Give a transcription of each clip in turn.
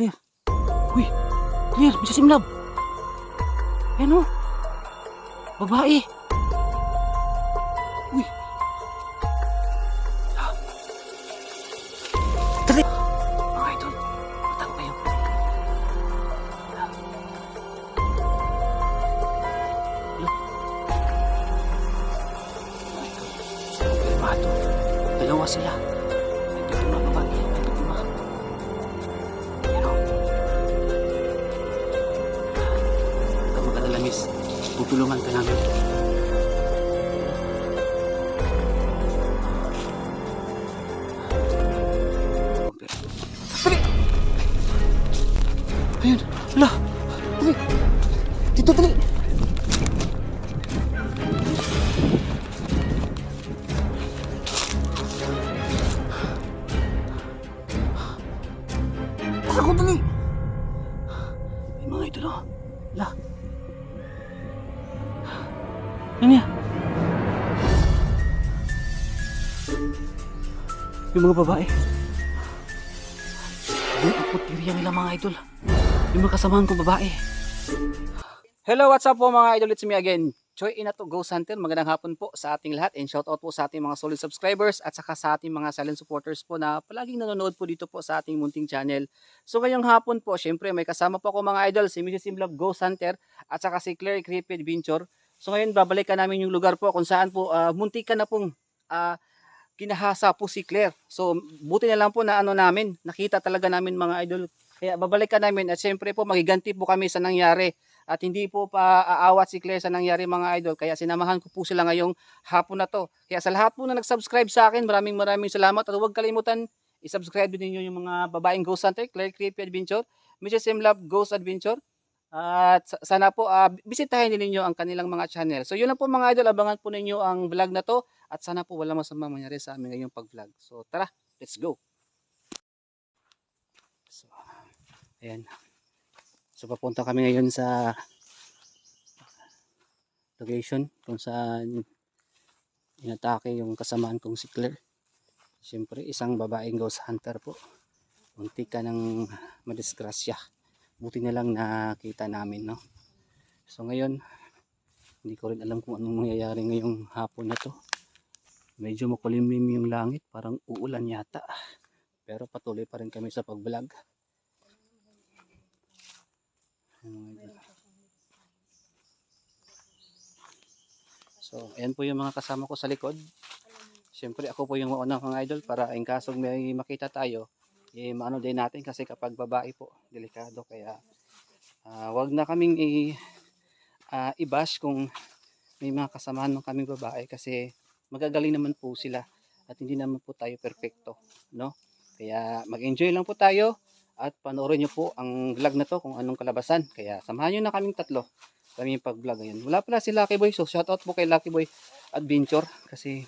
Clear. Uy, Clear, bisa simlab. Ayan o. Babae. Miss. Tutulungan ka namin. Ano yan? Yung mga babae. Yung putirya nila mga idol. Yung mga kasamahan kong babae. Hello, what's up po mga idol? It's me again. Choi Inato Ghost Hunter. Magandang hapon po sa ating lahat and shout out po sa ating mga solid subscribers at saka sa ating mga silent supporters po na palaging nanonood po dito po sa ating munting channel. So ngayong hapon po, syempre may kasama po ako mga idol, si Mrs. Simlove Ghost Hunter at saka si Claire Creepy Adventure. So ngayon babalikan namin yung lugar po kung saan po uh, muntikan na pong ah, kinahasa po si Claire. So buti na lang po na ano namin, nakita talaga namin mga idol. Kaya babalikan namin at syempre po magiganti po kami sa nangyari. At hindi po pa aawat si Claire sa nangyari mga idol. Kaya sinamahan ko po sila ngayong hapon na to. Kaya sa lahat po na nag-subscribe sa akin, maraming maraming salamat. At huwag kalimutan, i-subscribe din niyo yung mga babaeng Ghost Hunter, Claire Creepy Adventure, Mrs. M Love Ghost Adventure. At sa- sana po uh, bisitahin ninyo ang kanilang mga channel. So yun lang po mga idol, abangan po ninyo ang vlog na to at sana po wala masama mangyari sa amin ngayong pag-vlog. So tara, let's go. So ayan. So papunta kami ngayon sa location kung saan inatake yung kasamaan kong si Claire. Siyempre isang babaeng ghost hunter po. Munti ka ng madisgrasya buti na lang nakita namin no? So ngayon hindi ko rin alam kung anong mangyayari ngayong hapon na to. Medyo makulimlim yung langit parang uulan yata. Pero patuloy pa rin kami sa pag vlog so ayan po yung mga kasama ko sa likod. Siyempre ako po yung mauna mga idol para in kaso may makita tayo eh maano din natin kasi kapag babae po delikado. Kaya ah, wag na kaming i ah, i-bash kung may mga kasamahan ng kaming babae kasi magagaling naman po sila at hindi naman po tayo perfecto no? Kaya mag-enjoy lang po tayo at panoorin niyo po ang vlog na to kung anong kalabasan. Kaya samahan niyo na kaming tatlo. Kami pag-vlog. Ngayon wala pala si Lucky Boy so shout out po kay Lucky Boy Adventure kasi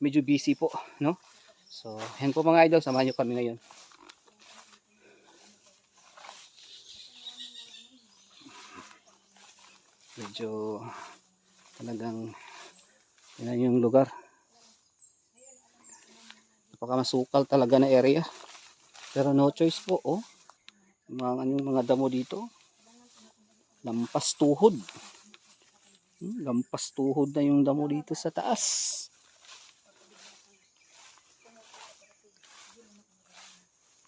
medyo busy po no? So yan po mga idol samahan niyo kami ngayon medyo talagang yan yung lugar. Napakamasukal talaga na area. Pero no choice po oh. Mga anong mga damo dito. Lampas tuhod. Hmm, lampas tuhod na yung damo dito sa taas.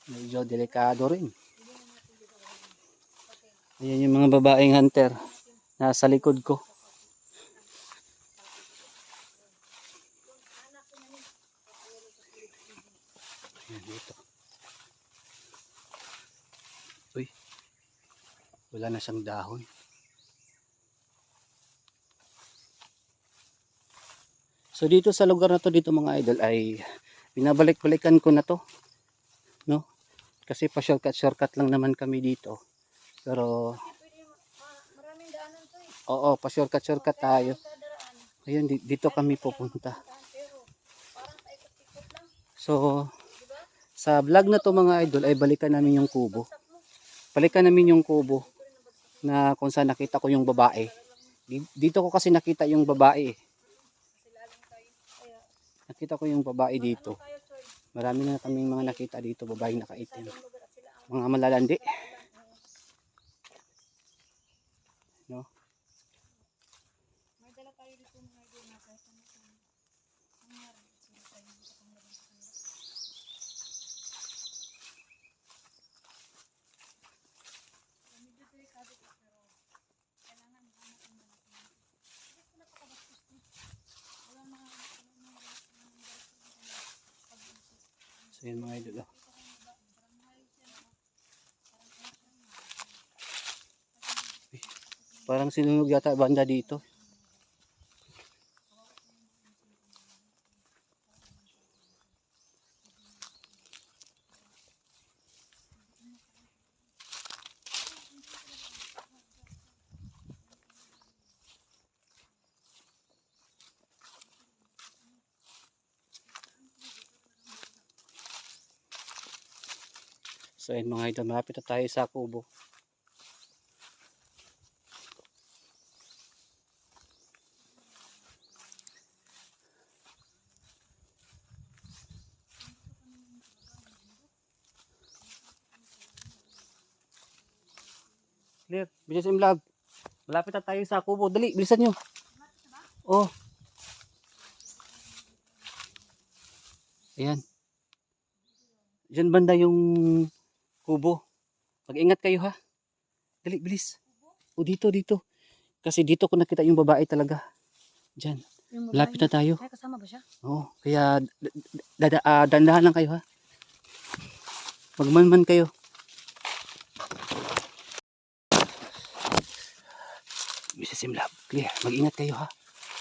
Medyo delikado rin. Ayan yung mga babaeng hunter nasa likod ko. Uy. Wala na siyang dahon. So dito sa lugar na to dito mga idol ay binabalik-balikan ko na to. No? Kasi pa shortcut shortcut lang naman kami dito. Pero Maraming daanan to eh. Oo, pa-shortcut-shortcut tayo. Ayun, di- dito kami pupunta. So, sa vlog na to mga idol ay balikan namin yung kubo. Balikan namin yung kubo na kung saan nakita ko yung babae. Di- Dito ko kasi nakita yung babae. eh. Nakita ko yung babae dito. Marami na kaming mga nakita dito, babaeng nakaitim. Mga malalandi. No? May dala tayo dito mga idol na kahit ano sa nangyari. Sila tayo makapanglaban sa kanila. So, medyo delikado po pero kailangan hanap ang mga natin. Hindi sila pakabastos din. Wala mga wala mga wala mga pag-iisip. Yun mga idol. oh. Parang sinunog yata banda dito. So yun mga idol, malapit na tayo sa kubo. Clear. Bilis yung vlog. Malapit na tayo sa kubo. Dali, bilisan nyo. Oh. Ayan. Diyan banda yung kubo. Mag-ingat kayo ha. Dali, bilis. O dito, dito. Kasi dito ko nakita yung babae talaga. Diyan. Malapit na tayo. Ay, kasama ba siya? Oo. Kaya dada, ah, dandahan lang kayo ha. Magmanman kayo. Mrs. Simlab, clear. Mag-ingat kayo ha.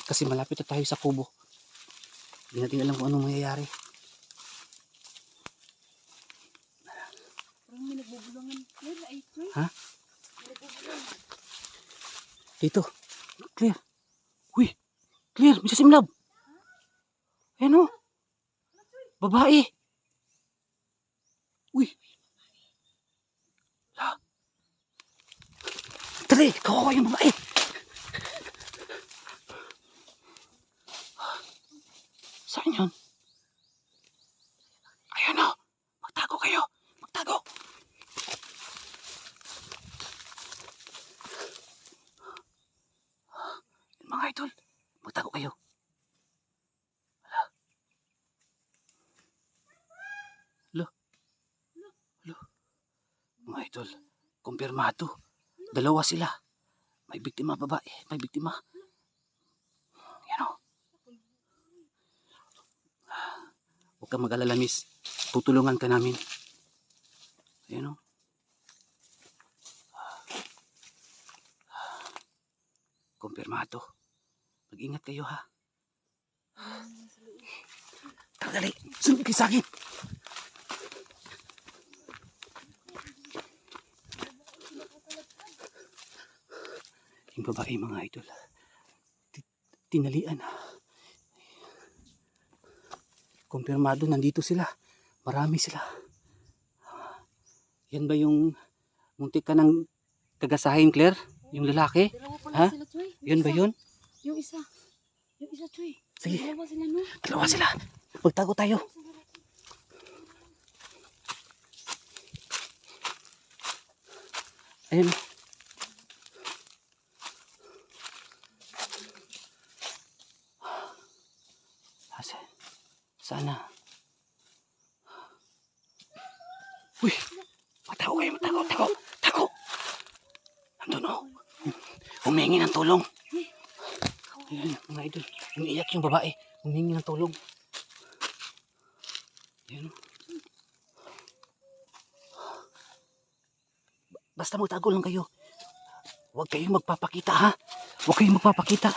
Kasi malapit na tayo sa kubo. Hindi natin alam kung anong mangyayari. Parang may nagbubulungan. Ay, ay, ay. Ha? Dito. Clear. Uy. Clear. Mrs. Simlab. Ayan o. Babae. Uy. La. Dali. Kawawa yung babae. Saan yun? Ayan o. Magtago kayo. Magtago. Mga idol, magtago kayo. Wala. Lo. Lo. Mga idol, kumpirmado. Dalawa sila. May biktima babae, may biktima. Yan o. Huwag kang mag-alala, miss. Tutulungan ka namin. Ayan o. Kumpirmado. Mag-ingat kayo ha. Tara, dali. Sunod kayo sa akin. Yung babae mga idol. ti- Tinalian. Kumpirmado, nandito sila. Marami sila. Yan ba yung muntik ka ng kagasahin, Claire? Yung lalaki? Ha? sila, Yun ba yun? Yung isa. Yung isa, Choy. Sige. Dalawa sila, no? Dalawa sila. Magtago tayo. Ayun. Sana. Uy! Matago kayo, matago, tago, tago! Nandun o. Humingi ng tulong. Ayan, mga idol. Umiiyak yung babae. Humingi ng tulong. Ayan. o. Ba- Basta magtago lang kayo. Huwag kayong magpapakita ha. Huwag kayong magpapakita.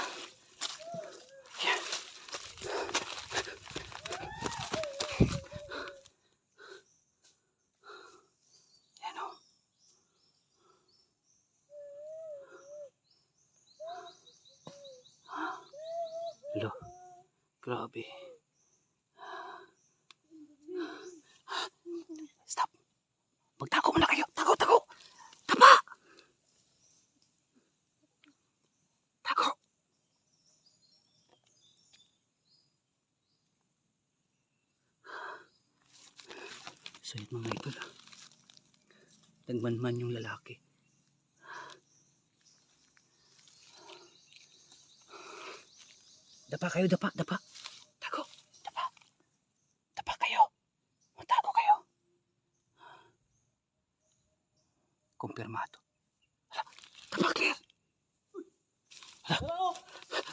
Lo. Grabe. Stop. Magtago muna kayo. Tago, tago. Tapa. Tago. So yun mga idol. ah. Nagmanman yung lalaki. Dapa kayo, dapa, dapa. Dapa kayo. Matago kayo. Kumpirmado. Hala, dapa, clear. Hala,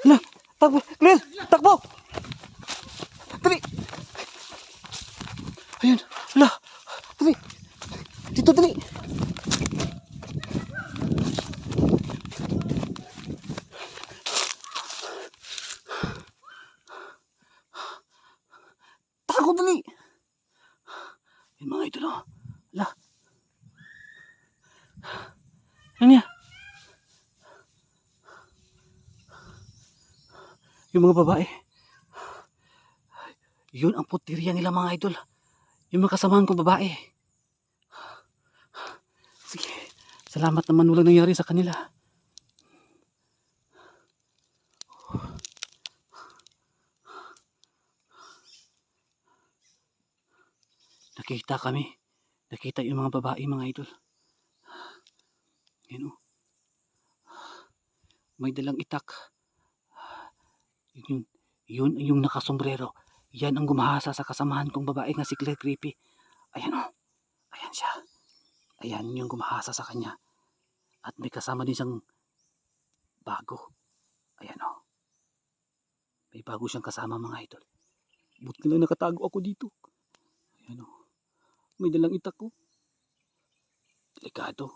hala, takbo, clear, takbo. Dali. Ayun, hala, dali. Dito, dali. Tago, dali. Yung mga idol, oh. Hala. Ano? Yung mga babae. Yun ang putirya nila mga idol. Yung mga kasamahan kong babae. Sige. Salamat naman walang nangyari sa kanila. Nakita kami. Nakita yung mga babae mga idol. Yan o. May dalang itak. Yun, yun, yun yung nakasombrero. Yan ang gumahasa sa kasamahan kong babae nga si Claire Creepy. Ayan o. Ayan siya. Ayan yung gumahasa sa kanya. At may kasama din siyang bago. Ayan o. May bago siyang kasama mga idol. Buti na lang nakatago ako dito. Ayan o. May dalang itak ko. Delikado.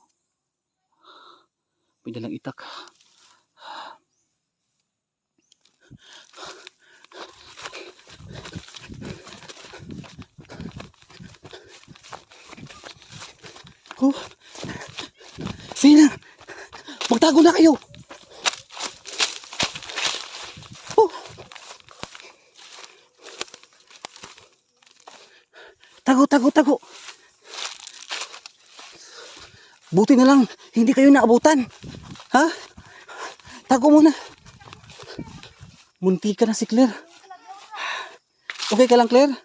May dalang itak. Oh. Sige na. Magtago na kayo. Tago, tago, tago. Buti na lang, hindi kayo naabutan. Ha? Tago muna. Munti ka na si Claire. Okay ka lang, Claire?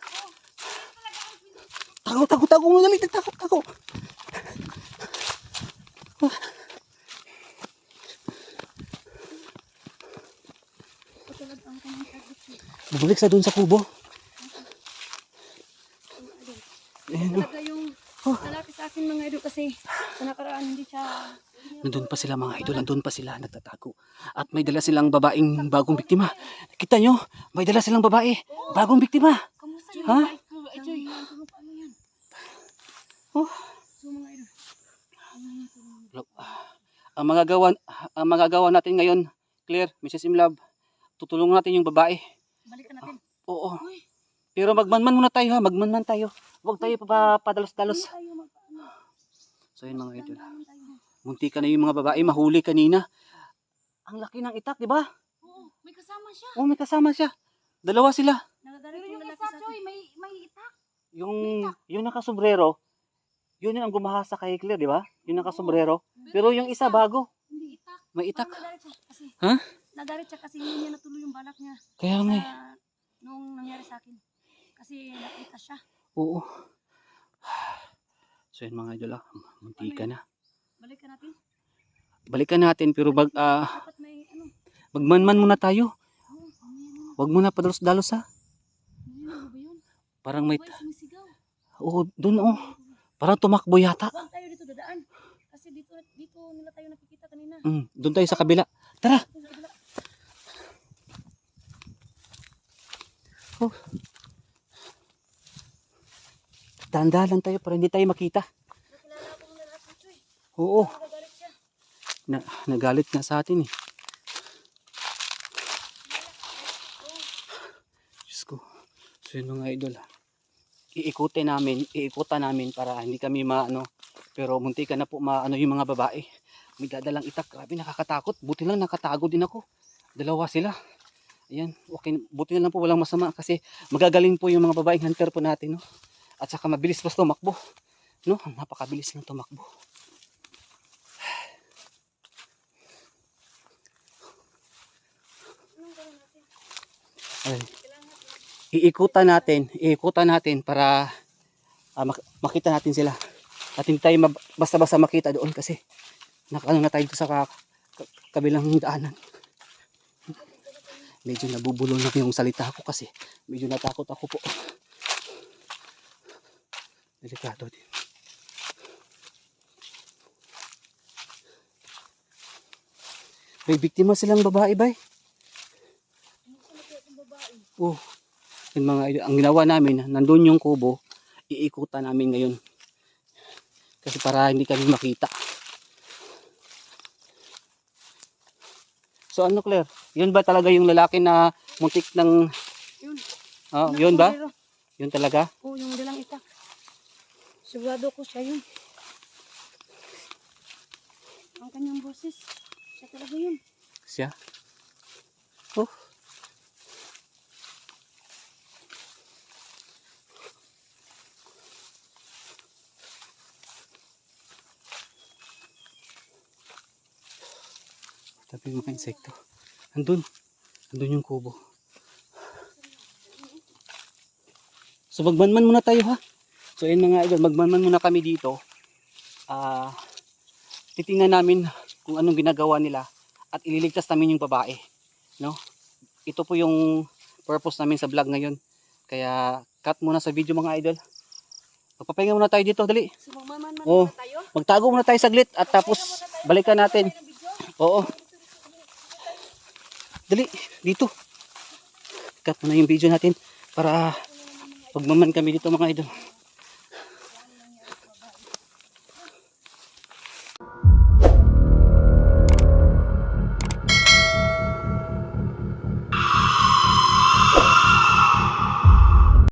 Tago, tago, tago mo dali. Tago, tago. Bumalik sa doon sa kubo. Ito Ayan, oh. Talaga yung lalaki sa akin mga idol kasi sa nakaraan hindi siya Nandun pa sila mga idol, nandun pa sila nagtatago. At may dala silang babaeng bagong biktima. Kita nyo, may dala silang babae, bagong biktima. Ha? Oh. Look, ah, Ang magagawa, ang magagawa natin ngayon, Claire, Mrs. Imlab, tutulungan natin yung babae. Balikan natin. Oo. Uy, Pero magmanman muna tayo ha, magmanman tayo. Huwag tayo papadalos-dalos. So yun mga idol. Munti ka na yung mga babae mahuli kanina. Ang laki ng itak, di ba? Oo, may kasama siya. Oh, may kasama siya. Dalawa sila. Nagagalit yung lalaki sa akin. may, may itak. Yung, yung nakasombrero, yun yung ang gumahasa kay Claire, di ba? Yung nakasombrero. Pero yung isa bago, Hindi itak. may itak. Ha? Nagalit siya kasi hindi niya natuloy yung balak niya. Kaya nga eh. nung nangyari sa akin. Kasi nakita siya. Oo. So yun mga idol ah, munti ka na. Balikan natin. Balikan natin pero bag, ah, Dapat may ano. magmanman muna tayo. Oh, ano ano? Huwag muna padalos-dalos ha. Ano yun? Ano? Parang may, oo, dun oh. Parang tumakbo yata. Huwag tayo dito dadaan. Kasi dito dito nila tayo nakikita kanina. Mm, doon tayo sa kabila. Tara. Kabila. Tanda lang tayo para hindi tayo makita. Oo. Na, nagalit nga sa atin eh. Diyos ko. So yun mga idol. ah. Iikutin namin, iikutan namin para hindi kami maano. Pero munti ka na po maano yung mga babae. May dadalang itak. Grabe nakakatakot. Buti lang nakatago din ako. Dalawa sila. Ayan. Okay. Buti na lang po walang masama kasi magagaling po yung mga babaeng hunter po natin. No? At saka mabilis po tumakbo. No? Napakabilis ng tumakbo. Anong gawin natin? Ay. Kailangan natin. iikutan natin, iikutan natin para ah, mak- makita natin sila. At hindi tayo basta-basta makita doon kasi nakano na tayo sa ka- ka- kabilang daanan. Medyo nabubulol na yung salita ko kasi medyo natakot ako po. Delikado din. May biktima silang babae, bay. Oh, yung mga ang ginawa namin, nandun yung kubo, iikutan namin ngayon. Kasi para hindi kami makita. So ano Claire, yun ba talaga yung lalaki na muntik ng, Yun. oh, yun ba? Yun talaga? Oo, yung dalang itak. Sigurado ko siya yun. Ang kanyang boses. Siya talaga yun. Siya? Oh. Yung mga insekto. Andun. Andun yung kubo. So magmanman muna tayo ha. So yun mga idol, magmanman muna kami dito. Ah, titingnan namin kung anong ginagawa nila at ililigtas namin yung babae. No? Ito po yung purpose namin sa vlog ngayon. Kaya cut muna sa video mga idol. Magpapahinga muna tayo dito, dali. So, magmaman-man Oo. muna tayo. Magtago muna tayo saglit at tapos balikan natin. Oo. Dali, dito. Cut muna yung video natin para pagmaman kami dito mga idol.